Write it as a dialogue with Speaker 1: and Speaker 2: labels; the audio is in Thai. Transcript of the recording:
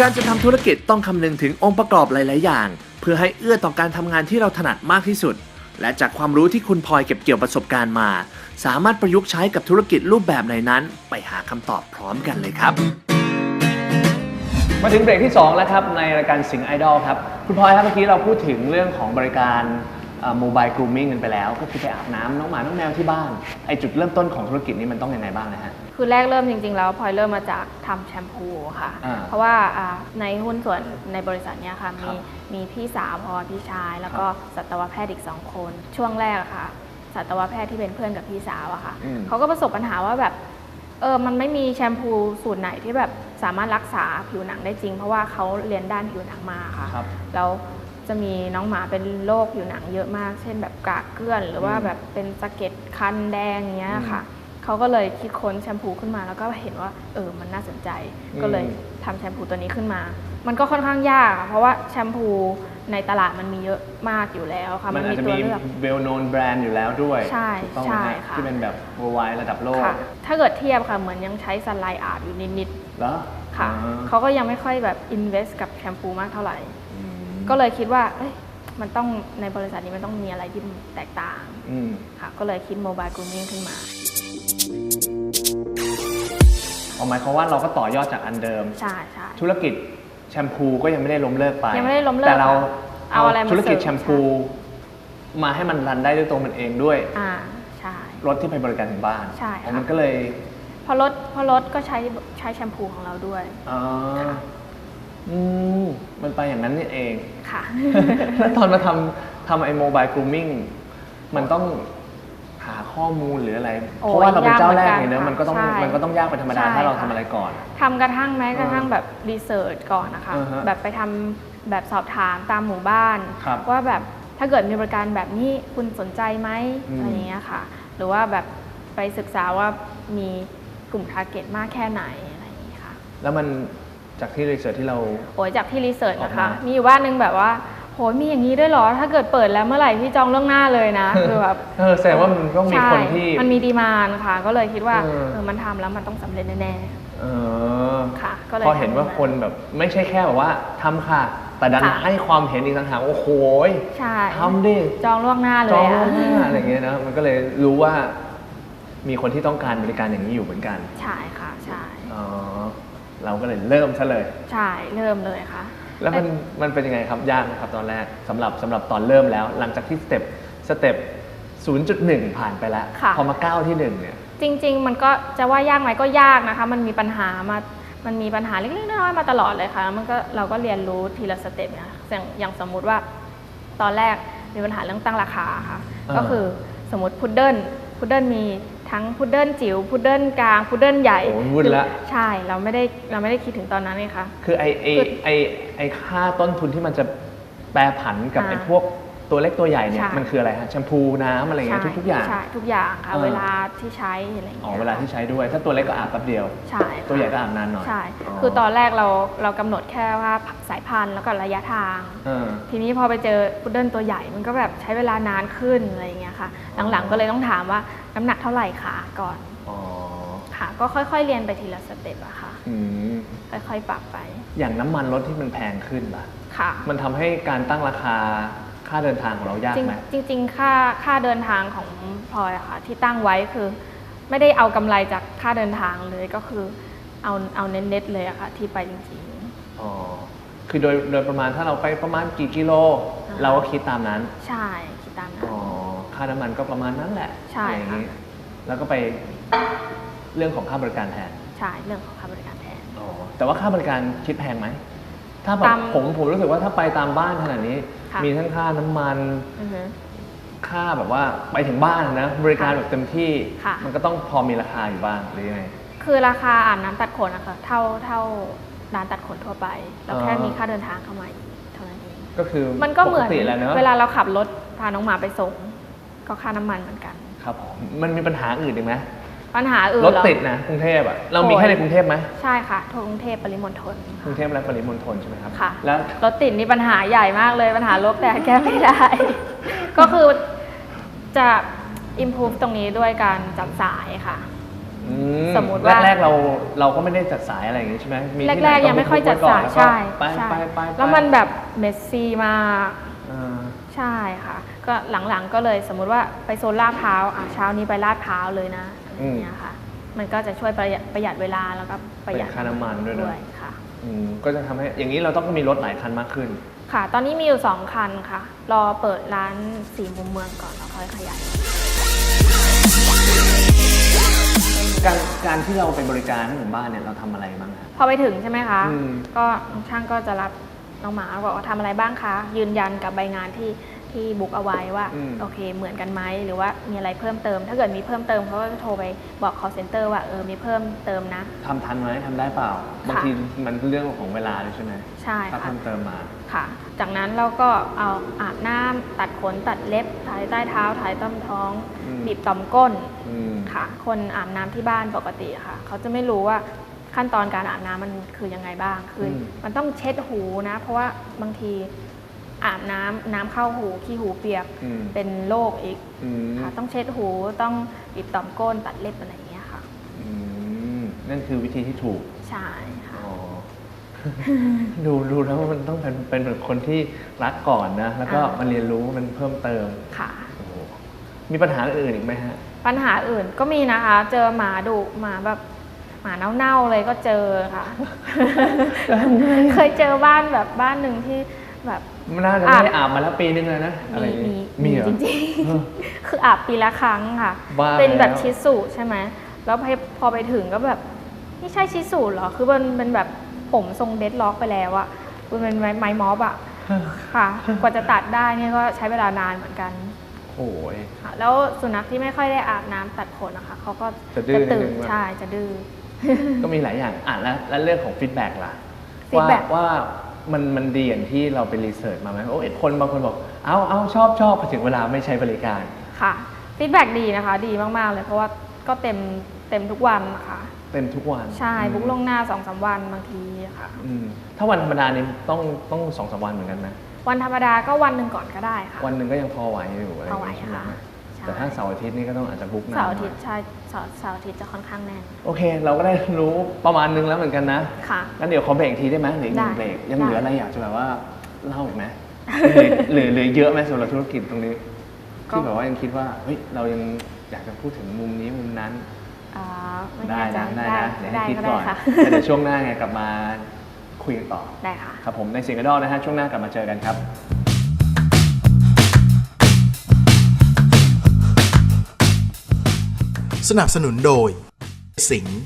Speaker 1: การจะทำธุรกิจต้องคำนึงถึงองค์ประกอบหลาย ๆ อย่าง เพื่อให้เอื้อต่อการทำงานที่เราถนัดมากที่สุด และจากความรู้ที่คุณพลอยเก็บเกี่ยวประสบการณ์มา สามารถประยุกต์ใช้กับธุรกิจรูปแบบไหนนั้น ไปหาคำตอบพร้อมกันเลยครับ
Speaker 2: มาถึงเบรกที่ 2 แล้วครับ ในรายการสิงไอดอลครับ คุณพลอยครับเมื่อกี้เราพูดถึงเรื่องของบริการโมบายก r ูมมิ่งกันไปแล้ว ก็คือไปอาบน้ำน้องหมาน้องแมวที่บ้านไอจุดเริ่มต้นของธุรกิจนี้มันต้องยังไงบ้างนะฮะ
Speaker 3: คือแรกเริ่มจริง ๆ แล้วพลอยเริ่มมาจากทำแชมพูค่ะ
Speaker 2: อ่า
Speaker 3: เพราะว่าอ่าในหุ้นส่วนในบริษัทเนี้ยค่ะ
Speaker 2: ครั
Speaker 3: มี
Speaker 2: บ
Speaker 3: มีพี่สาวพลอยพี่ชาย แล้วก็สัตวแพทย์อีกสองคน ช่วงแรกอะค่ะสัตวแพทย์ที่เป็นเพื่อนกับพี่สาวอะค่ะ
Speaker 2: อืม
Speaker 3: เขาก็ประสบปัญหาว่าแบบเออมันไม่มีแชมพูสูตรไหนที่แบบสามารถรักษาผิวหนังได้จริง เพราะว่าเขาเรียนด้านผิวหนังมาค่ะ
Speaker 2: ครับ
Speaker 3: แล้วจะมีน้องหมาเป็นโรคผิวหนังเยอะมาก เช่นแบบกากเกลื่อน หรือว่า
Speaker 2: อืม
Speaker 3: แบบเป็นสะเก็ดคันแดงอย่างเงี้ย
Speaker 2: อืม
Speaker 3: ค่ะ เขาก็เลยคิดค้นแชมพูขึ้นมา แล้วก็เห็นว่าเออมันน่าสนใจ
Speaker 2: อืม
Speaker 3: ก็เลยทำแชมพูตัวนี้ขึ้นมา มันก็ค่อนข้างยากค่ะเพราะว่าแชมพูในตลาดมันมีเยอะมากอยู่แล้วค่ะ
Speaker 2: มันอาจจะ
Speaker 3: ตั
Speaker 2: มี
Speaker 3: วเลือก
Speaker 2: เวลโนนแบรนด์อยู่แล้วด้วย
Speaker 3: ใช่
Speaker 2: ถูกต้องไหม
Speaker 3: ใช่
Speaker 2: ฮะ
Speaker 3: ค่ะ
Speaker 2: ที่เป็นแบบ worldwide ระดับโลก
Speaker 3: ค่ะถ้าเกิดเทียบค่ะเหมือนยังใช้สไลด์อาร์ตอยู่นิด
Speaker 2: แล้ว
Speaker 3: ๆค่ะ
Speaker 2: อ่า
Speaker 3: เขาก็ยังไม่ค่อยแบบ invest กับแชมพูมากเท่าไหร่
Speaker 2: อืม
Speaker 3: ก็เลยคิดว่าเอ้ยมันต้องในบริษัทนี้มันต้องมีอะไรที่แตกต่าง
Speaker 2: อืม
Speaker 3: ค่ะก็เลยคิดโมบายก r ูม i n g ขึ้นมา
Speaker 2: เอาหมายความว่าเราก็ต่อยอดจากอันเดิม
Speaker 3: ใช่ใช่
Speaker 2: ธุรกิจแชมพูก็ยังไม่ได้ล้มเลิกไป
Speaker 3: ยังไม่ได้ล้มเลิก
Speaker 2: แต่เรา
Speaker 3: ค่ะเอาอะไรมา
Speaker 2: ธุรกิจ
Speaker 3: เสริม
Speaker 2: แชมพู มาให้มันรันได้ด้วยตัวมันเองด้วย
Speaker 3: อ่าใช่
Speaker 2: รถที่ไปบริการถึงบ้าน
Speaker 3: ใช่ค่ะ
Speaker 2: อ๋อมันก็เลย
Speaker 3: พอรถพอรถก็ใช้ใช้แชมพูของเราด้วย
Speaker 2: อ๋ออืมมันไปอย่างนั้นนี่เอง
Speaker 3: ค่ะ
Speaker 2: แล้วตอนมาทำทำไอ้โมบายกรูมมิ่งมันต้อง หาข้อมูลหรืออะไร
Speaker 3: โอ้
Speaker 2: เพราะว่าเราเป็นเจ้าแรก
Speaker 3: ยากเหมื
Speaker 2: ไง
Speaker 3: อนกัน
Speaker 2: เนอะมันก็ต้อง
Speaker 3: ใช่
Speaker 2: มันก็ต้องยากเป็นธรรมดา
Speaker 3: ใช่
Speaker 2: ถ้าเรา
Speaker 3: ค่ะ
Speaker 2: ทำอะไรก่อน
Speaker 3: ทำกระทั่งแม้กระทั่งแบบรีเสิร์ชก่อนนะคะ
Speaker 2: อ่าฮะ
Speaker 3: แบบไปทำแบบสอบถามตามหมู่บ้าน
Speaker 2: ครับ
Speaker 3: ว่าแบบถ้าเกิดมีบริการแบบนี้คุณสนใจไหม
Speaker 2: อืม
Speaker 3: อะไรอย่างเงี้ยค่ะ หรือว่าแบบไปศึกษาว่ามีกลุ่มทาร์เก็ตมากแค่ไหนอะไรอย่างงี้ค่ะ
Speaker 2: แล้วมันจากที่รีเสิร์ชที่เรา
Speaker 3: โอ้ยจากที่รีเสิร์ช
Speaker 2: ออก
Speaker 3: นะ
Speaker 2: มา
Speaker 3: คะมีอยู่บ้านหนึงแบบว่า โหยมีอย่างนี้ด้วยเหรอ ถ้าเกิดเปิดแล้วเมื่อไหร่พี่จองล่วงหน้าเลยนะคือแบบ
Speaker 2: เออแสดงว่ามันต้องมี
Speaker 3: ใช่
Speaker 2: คนที่
Speaker 3: มันมีดีมานค่ะ ก็เลยคิดว่า
Speaker 2: เออ
Speaker 3: เออมันทำแล้วมันต้องสำเร็จแน่
Speaker 2: เออ
Speaker 3: ค่ะ ก็เลย
Speaker 2: พอเห็นว่า
Speaker 3: ทำมา
Speaker 2: คนแบบไม่ใช่แค่แบบว่าทำค่ะ แต่ดัน
Speaker 3: ค่ะ
Speaker 2: ให้ความเห็นอีกต่างหากโอ้โหย
Speaker 3: ๆใช่
Speaker 2: ทำดิ
Speaker 3: จองล่วงหน้าเล
Speaker 2: จอง
Speaker 3: ย
Speaker 2: ล่
Speaker 3: อะ
Speaker 2: วงหน้าอะไรอย่างเงี้ยนะมันก็เลยรู้ว่า มีคนที่ต้องการบริการอย่างนี้อยู่เหมือนกัน
Speaker 3: ใช่ค่ะใช่
Speaker 2: อ๋อเราก็เลยเริ่มซะเลย
Speaker 3: ใช่เริ่มเลยค่ะ
Speaker 2: แล้วมันมันเป็นยังไงครับยากนะครับตอนแรกสำหรับสำหรับตอนเริ่มแล้ว หลังจากที่สเต็ปสเต็ป0.1 ผ่านไปแล้ว
Speaker 3: ค่ะ
Speaker 2: พอมาก้าวที่หนึ่งเนี่ย
Speaker 3: จริง ๆ มันก็จะว่ายากไหมก็ยากนะคะ มันมีปัญหามา มันมีปัญหาเล็กๆน้อยๆมาตลอดเลยค่ะแล้วมันก็เราก็เรียนรู้ทีละสเต็ปนะอย่างอย่างสมมุติว่าตอนแรกมีปัญหาเรื่องตั้งราคาค่ะ
Speaker 2: อ่า
Speaker 3: ก็คือสมมติพุดเดิ้ลพุดเดิ้ลมี ทั้งพุดเดิ้ลจิ๋วพุดเดิ้ลกลางพุดเดิ้ลใหญ่
Speaker 2: โอ้ยวุ่นละ
Speaker 3: ใช่เราไม่ได้เราไม่ได้คิดถึงตอนนั้นเลยค่ะ
Speaker 2: คือไอไอ
Speaker 3: คือ
Speaker 2: ไอไอค่าต้นทุนที่มันจะแปรผันกับ
Speaker 3: อ่า
Speaker 2: ไอพวก ตัวเล็กตัวใหญ่เนี่ย
Speaker 3: ใช่
Speaker 2: มันคืออะไรฮะแชมพูน้ำอะไรเงี้ย
Speaker 3: ใช่
Speaker 2: ทุกๆอย่าง
Speaker 3: ใช่ทุกอย่างค่ะ
Speaker 2: เออ
Speaker 3: เวลาที่ใช้อะไรอย่าง
Speaker 2: อ๋อ
Speaker 3: เงี้ย
Speaker 2: เวลาที่ใช้ด้วย ถ้าตัวเล็กก็อาบแป๊บเดียว
Speaker 3: ใช่ค่ะ
Speaker 2: ตัวใหญ่ก็อาบนานหน่อย
Speaker 3: ใช่คือตอนแรกเราเรากำหนดแค่ว่าสายพันธุ์แล้วก็ระยะทาง
Speaker 2: เออ
Speaker 3: ทีนี้พอไปเจอพุดเดิ้ลตัวใหญ่มันก็แบบใช้เวลานานขึ้นอะไรอย่างเงี้ยค่ะหลังๆก็เลยต้องถามว่าน้ำหนักเท่าไหร่คะก่อน
Speaker 2: อ๋อ
Speaker 3: ค่ะ ก็ค่อยๆเรียนไปทีละสเต็ปอะค่ะ
Speaker 2: อืม
Speaker 3: ค่อยๆปรับไป
Speaker 2: อย่างน้ำมันรถที่มันแพงขึ้นล่ะ
Speaker 3: ค่ะ
Speaker 2: มันทำให้การตั้งราคา ค่าเดินทางของเรายาก
Speaker 3: จริง
Speaker 2: ไหม
Speaker 3: จริงๆค่าค่าเดินทางของพลอยอะค่ะที่ตั้งไว้คือ ไม่ได้เอากำไรจากค่าเดินทางเลยก็คือเอาเอาเน็ตๆเลยอะค่ะที่ไปจริง
Speaker 2: อ๋อคือโดยโดยประมาณถ้าเราไปประมาณกี่กิโล
Speaker 3: อ่า
Speaker 2: เราก็คิดตามนั้น
Speaker 3: ๆใช่คิดตามนั้น
Speaker 2: อ๋อค่าน้ำมันก็ประมาณนั้นแหละ
Speaker 3: ใช่
Speaker 2: อะไรอย่าง
Speaker 3: ค่ะ
Speaker 2: นี้แล้วก็ไปเรื่องของค่าบริการแทน
Speaker 3: ใช่เรื่องของค่าบริการแทน
Speaker 2: อ๋อแต่ว่าค่าบริการคิดแพงไหม ถ้าแบบ
Speaker 3: ตาม
Speaker 2: ผมผมรู้สึกว่าถ้าไปตามบ้านขนาดนี้
Speaker 3: ค่ะ
Speaker 2: มีทั้งค่าน้ำมัน
Speaker 3: อือฮึ
Speaker 2: ค่าแบบว่าไปถึงบ้านนะบริการแบบเต็มที่
Speaker 3: ค่ะ
Speaker 2: มันก็ต้องพอมีราคาอยู่บ้างหรือยังไง
Speaker 3: คือราคาอาบน้ำตัดขนนะคะเท่าเท่าร้านตัดขนทั่วไปเราแค่
Speaker 2: อ๋อ
Speaker 3: มีค่าเดินทางเข้ามาอีกเท่านั้นเอง
Speaker 2: ก็คือ
Speaker 3: มันก็เหมือน
Speaker 2: ปติแหละเนอะ
Speaker 3: เวลาเราขับรถพาน้องหมาไปส่ง ก็ค่าน้ำมันเหมือนกัน
Speaker 2: ครับผมมันมีปัญหาอื่นอีกไหม
Speaker 3: ปัญหาอื่น
Speaker 2: รถ
Speaker 3: เหรอ
Speaker 2: ติดนะกรุงเทพอะเรามี
Speaker 3: โอ้ย
Speaker 2: แค่ในกรุงเทพไหม
Speaker 3: ใช่ค่ะทั่วกรุงเทพปริมณฑล
Speaker 2: กรุงเทพและปริมณฑลใช่ไหมครับ
Speaker 3: ค่ะ
Speaker 2: แล้ว
Speaker 3: รถติดนี่ปัญหาใหญ่มากเลยปัญหารถแต่แก้ไม่ได้ ก็คือจะ improve ตรงนี้ด้วยการจับสายค่ะ
Speaker 2: ออื
Speaker 3: สมมุติว่า
Speaker 2: แรกๆเราเราก็ไม่ได้จัดสายอะไรอย่างงี้ใช่ไหมมีที่หน
Speaker 3: แรกๆ ยังไม่ค่อยจัดสาย
Speaker 2: บุ๊กไว้ก่อน
Speaker 3: ใช่
Speaker 2: แล้วก็ไป
Speaker 3: ใช่
Speaker 2: ไปไปไป
Speaker 3: แล้วมันแบบเมสซี่มาก
Speaker 2: อ่า
Speaker 3: ใช่ค่ะ ก็หลังๆก็เลยสมมุติว่าไปโซนลาดพร้าวอะเช้านี้ไปลาดพร้าวเลยนะ อะไรอย่างเงี้ยค่ะ มันก็จะช่วยประหยัดประหยัดเวลาแล้วก็ประหยัด
Speaker 2: ประหยัดค่าน้ำมันด้วยนะ
Speaker 3: ด้วยค่ะ
Speaker 2: อืมก็จะทำให้อย่างนี้เราต้องมีรถหลายคันมากขึ้น
Speaker 3: ค่ะ ตอนนี้มีอยู่สองคันค่ะ รอเปิดร้านสี่มุมเมืองก่อนแล้วค่อยขยาย
Speaker 2: การการที่เราไปบริการให้หมู่บ้านเนี่ยเราทำอะไรบ้างครับ
Speaker 3: พอไปถึงใช่ไหมคะ
Speaker 2: อืม
Speaker 3: ก็น้องช่างก็จะรับน้องหมาบอกว่าทำอะไรบ้างคะ ยืนยันกับใบงานที่ ที่บุ๊กเอาไว้ว่า
Speaker 2: อืม
Speaker 3: โอเคเหมือนกันไหมหรือว่ามีอะไรเพิ่มเติม ถ้าเกิดมีเพิ่มเติมเขาก็จะโทรไปบอก call center ว่าเออมีเพิ่มเติมนะ
Speaker 2: ทำทันไหมทำได้เปล่า บางทีมันเรื่องของเวลาด้วยใช่ไหม
Speaker 3: ใช่
Speaker 2: ถ้า
Speaker 3: ค่ะ
Speaker 2: เพิ่มเติมมา
Speaker 3: ค่ะ จากนั้นเราก็เอาอาบน้ำตัดขนตัดเล็บถ่ายใต้เท้าถ่ายต้อมท้อง
Speaker 2: อืม
Speaker 3: บีบต่อมก้น
Speaker 2: อืม
Speaker 3: ค่ะ คนอาบน้ำที่บ้านปกติค่ะ เขาจะไม่รู้ว่าขั้นตอนการอาบน้ำมันคือยังไงบ้างคืออ
Speaker 2: ม
Speaker 3: มันต้องเช็ดหูนะ เพราะว่าบางที อาบน้ำน้ำเข้าหูขี้หูเปียก
Speaker 2: อืม
Speaker 3: เป็นโรคอีก
Speaker 2: อืม
Speaker 3: ค่ะต้องเช็ดหูต้องบีบต่อมก้นตัดเล็บอะไรอย่างเงี้ยค่ะ
Speaker 2: อืมนั่นคือวิธีที่ถูก
Speaker 3: ใช่ค่ะ
Speaker 2: อ๋อดูดูแล้วมันต้องเป็นเป็นแบบคนที่รักก่อนนะ แล้วก็
Speaker 3: อ่าม
Speaker 2: มาเรียนรู้มันเพิ่มเติม
Speaker 3: ค่ะ
Speaker 2: โอ้โหมีปัญหาอื่นอีกไหมฮะ
Speaker 3: ปัญหาอื่นก็มีนะคะ เจอหมาดุหมาแบบหมาเน่าๆเลยก็เจอค่ะ เคยเจอบ้านแบบบ้านหนึ่งที่แบบ
Speaker 2: น่าจะไม่ได้อาบมาแล้วปีนึงเลยนะอะไร
Speaker 3: มี
Speaker 2: อย่าง
Speaker 3: มี
Speaker 2: งี้
Speaker 3: มี
Speaker 2: เหรอ
Speaker 3: จริง
Speaker 2: เออ
Speaker 3: ๆคืออาบปีละครั้งค่ะ
Speaker 2: บ้า
Speaker 3: เป็นแบบ
Speaker 2: แล้ว
Speaker 3: ชิสุใช่ไหมแล้วพอพอไปถึงก็แบบนี่ใช่ชิสุเหรอคือมันเป็นแบบผมทรงเดดล็อกไปแล้วอะมันเป็นไม้ไม้มอบอะค่ะ กว่าจะตัดได้เนี่ยก็ใช้เวลานานเหมือนกัน
Speaker 2: โอ้ย
Speaker 3: ค่ะแล้วสุนัขที่ไม่ค่อยได้อาบน้ำตัดขนนะคะเขาก็
Speaker 2: จะดื้อ
Speaker 3: ตื่
Speaker 2: นิด
Speaker 3: น
Speaker 2: นึงว่า
Speaker 3: ใช่จะดื้อ
Speaker 2: ก็มีหลายอย่างอะแล้วแล้วเรื่องของฟีดแบ็กล่ะ
Speaker 3: feedback
Speaker 2: ว่าว่า มันมันดีอย่างที่เราไปรีเสิร์ชมาไหมโอ้ยคนบางคนบอก เอาเอาชอบชอบพอถึงเวลาไม่ใช้บริการ
Speaker 3: ค่ะฟีดแบ็ดีนะคะ ดีมากๆเลยเพราะว่าก็เต็มเต็มทุกวันนะคะ
Speaker 2: เต็มทุกวัน
Speaker 3: ใช่
Speaker 2: อืม
Speaker 3: บุ๊กลวงหน้าสองสามวันบางทีค่ะ
Speaker 2: อืมถ้าวันธรรมดานี่ต้องต้องสองสามวันเหมือนกันไหม
Speaker 3: วันธรรมดาก็วันหนึ่งก่อนก็ได้ค่ะ
Speaker 2: วันหนึ่งก็ยังพอไหวอยู่อะไรอ
Speaker 3: พอย่างไหว
Speaker 2: เงี้ยใช่ไหม
Speaker 3: ค่ะใช่
Speaker 2: แต่ถ้าเสาร์อาทิตย์นี่ก็ต้องอาจจะบุ๊กนาน
Speaker 3: เสาร์อาทิต
Speaker 2: ห
Speaker 3: ย์
Speaker 2: น่อย
Speaker 3: ใช่เสาร์เสาร์อาทิตย์จะค่อนข้างแน่น
Speaker 2: โอเค เราก็ได้รู้ประมาณนึงแล้วเหมือนกันนะ
Speaker 3: ค่ะ
Speaker 2: งั้นเดี๋ยวขอเบรกอีกทีได้ไหมหรืออีกหนึ่ง
Speaker 3: ได้
Speaker 2: เบรกยังเหลือ
Speaker 3: ได้
Speaker 2: อะไรอยากจะแบบว่าเล่าอีกไหมหรือหรือหรือเยอะไหมสำหรับธุรกิจตรงนี้ที่แบบว่ายังคิดว่าเฮ้ยเรายังอยากจะพูดถึงมุมนี้มุมนั้น
Speaker 3: อ่าไม่
Speaker 2: ได้
Speaker 3: แน่ใจ
Speaker 2: นะได้นะเดี๋ยวให้
Speaker 3: ได้
Speaker 2: คิด
Speaker 3: ก็
Speaker 2: ก่
Speaker 3: ได้
Speaker 2: อน
Speaker 3: ค่ะ
Speaker 2: แล้วเดี๋ยวช่วงหน้าไงกลับมาคุยกันต่อ
Speaker 3: ได้ค่ะ
Speaker 2: ครับผมในเสียงกระดอกนะฮะช่วงหน้ากลับมาเจอกันครับ
Speaker 4: สนับสนุนโดย สิงห์